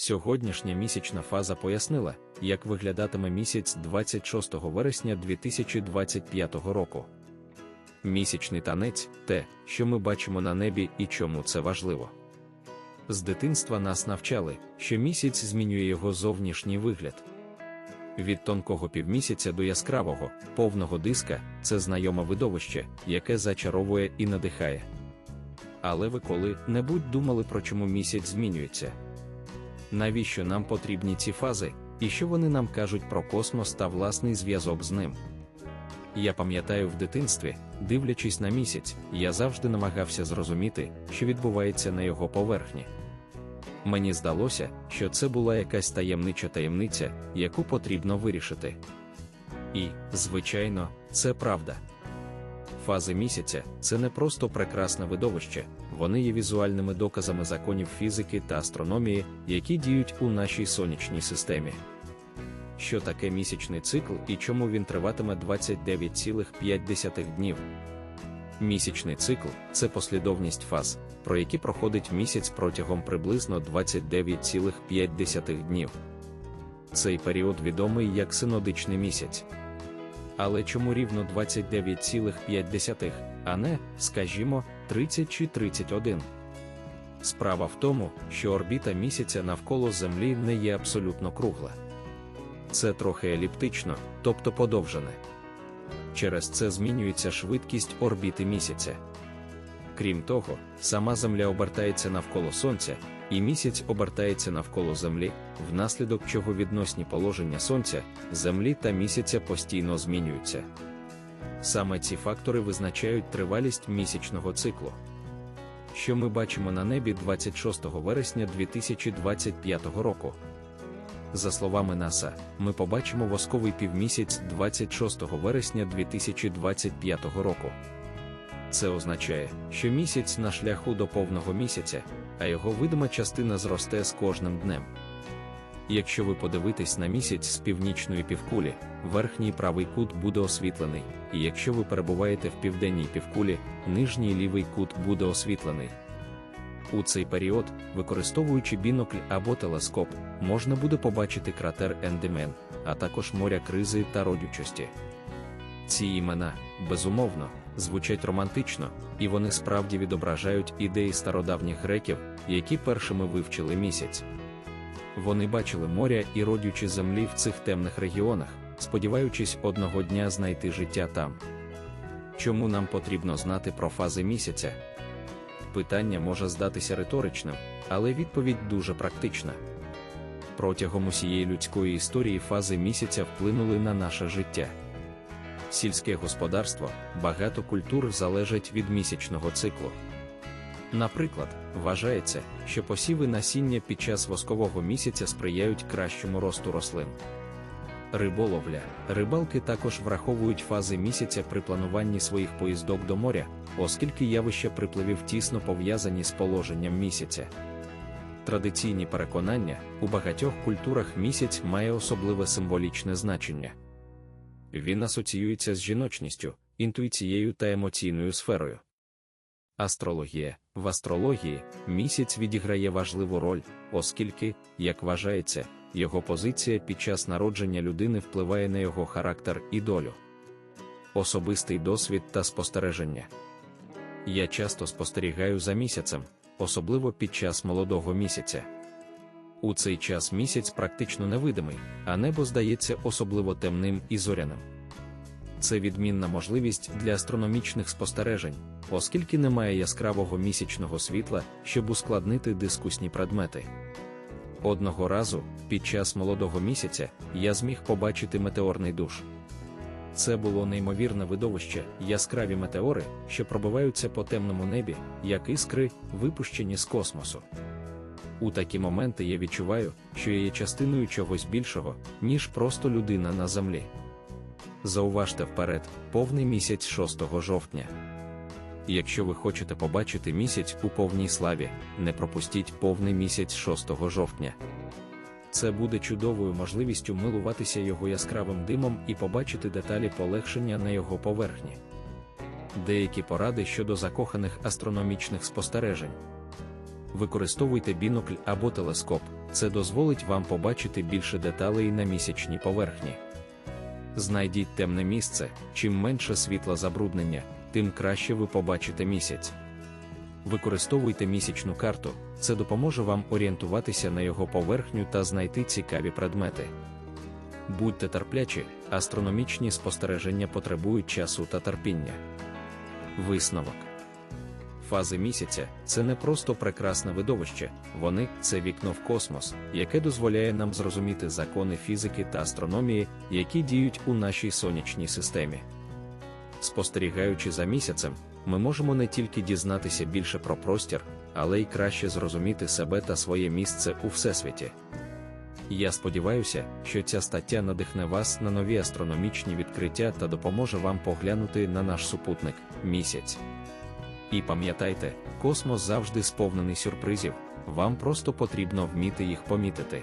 Сьогоднішня місячна фаза пояснила, як виглядатиме місяць 26 вересня 2025 року. Місячний танець те, що ми бачимо на небі і чому це важливо. З дитинства нас навчали, що місяць змінює його зовнішній вигляд. Від тонкого півмісяця до яскравого, повного диска це знайоме видовище, яке зачаровує і надихає. Але ви коли-небудь думали про чому місяць змінюється? Навіщо нам потрібні ці фази, і що вони нам кажуть про космос та власний зв'язок з ним? Я пам'ятаю в дитинстві, дивлячись на місяць, я завжди намагався зрозуміти, що відбувається на його поверхні. Мені здалося, що це була якась таємнича таємниця, яку потрібно вирішити. І, звичайно, це правда. Фази місяця це не просто прекрасне видовище, вони є візуальними доказами законів фізики та астрономії, які діють у нашій сонячній системі. Що таке місячний цикл і чому він триватиме 29,5 днів? Місячний цикл це послідовність фаз, про які проходить місяць протягом приблизно 29,5 днів. Цей період відомий як синодичний місяць. Але чому рівно 29,5, а не, скажімо, 30 чи 31? Справа в тому, що орбіта місяця навколо Землі не є абсолютно кругла. Це трохи еліптично, тобто подовжене. Через це змінюється швидкість орбіти місяця. Крім того, сама Земля обертається навколо Сонця, і місяць обертається навколо Землі, внаслідок чого відносні положення Сонця, Землі та місяця постійно змінюються. Саме ці фактори визначають тривалість місячного циклу. Що ми бачимо на небі 26 вересня 2025 року. За словами НАСА, ми побачимо восковий півмісяць 26 вересня 2025 року. Це означає, що місяць на шляху до повного місяця, а його видима частина зросте з кожним днем. Якщо ви подивитесь на місяць з північної півкулі, верхній правий кут буде освітлений, і якщо ви перебуваєте в південній півкулі, нижній лівий кут буде освітлений. У цей період, використовуючи бінокль або телескоп, можна буде побачити кратер Ендемен, а також моря кризи та родючості. Ці імена, безумовно, звучать романтично, і вони справді відображають ідеї стародавніх греків, які першими вивчили місяць. Вони бачили моря і родючі землі в цих темних регіонах, сподіваючись одного дня знайти життя там. Чому нам потрібно знати про фази місяця? Питання може здатися риторичним, але відповідь дуже практична. Протягом усієї людської історії фази місяця вплинули на наше життя. Сільське господарство, багато культур залежать від місячного циклу. Наприклад, вважається, що посіви насіння під час воскового місяця сприяють кращому росту рослин. Риболовля, рибалки також враховують фази місяця при плануванні своїх поїздок до моря, оскільки явища припливів тісно пов'язані з положенням місяця. Традиційні переконання у багатьох культурах місяць має особливе символічне значення. Він асоціюється з жіночністю, інтуїцією та емоційною сферою. Астрологія в астрології місяць відіграє важливу роль, оскільки, як вважається, його позиція під час народження людини впливає на його характер і долю. Особистий досвід та спостереження. Я часто спостерігаю за місяцем, особливо під час молодого місяця. У цей час місяць практично невидимий, а небо здається особливо темним і зоряним. Це відмінна можливість для астрономічних спостережень, оскільки немає яскравого місячного світла, щоб ускладнити дискусні предмети. Одного разу, під час молодого місяця, я зміг побачити метеорний душ. Це було неймовірне видовище, яскраві метеори, що пробиваються по темному небі, як іскри, випущені з космосу. У такі моменти я відчуваю, що я є частиною чогось більшого, ніж просто людина на землі. Зауважте вперед, повний місяць 6 жовтня. Якщо ви хочете побачити місяць у повній славі, не пропустіть повний місяць 6 жовтня. Це буде чудовою можливістю милуватися його яскравим димом і побачити деталі полегшення на його поверхні. Деякі поради щодо закоханих астрономічних спостережень. Використовуйте бінокль або телескоп, це дозволить вам побачити більше деталей на місячній поверхні. Знайдіть темне місце, чим менше світла забруднення, тим краще ви побачите місяць. Використовуйте місячну карту, це допоможе вам орієнтуватися на його поверхню та знайти цікаві предмети. Будьте терплячі, астрономічні спостереження потребують часу та терпіння. Висновок Фази місяця це не просто прекрасне видовище, вони це вікно в космос, яке дозволяє нам зрозуміти закони фізики та астрономії, які діють у нашій сонячній системі. Спостерігаючи за місяцем, ми можемо не тільки дізнатися більше про простір, але й краще зрозуміти себе та своє місце у всесвіті. Я сподіваюся, що ця стаття надихне вас на нові астрономічні відкриття та допоможе вам поглянути на наш супутник місяць. І пам'ятайте, космос завжди сповнений сюрпризів, вам просто потрібно вміти їх помітити.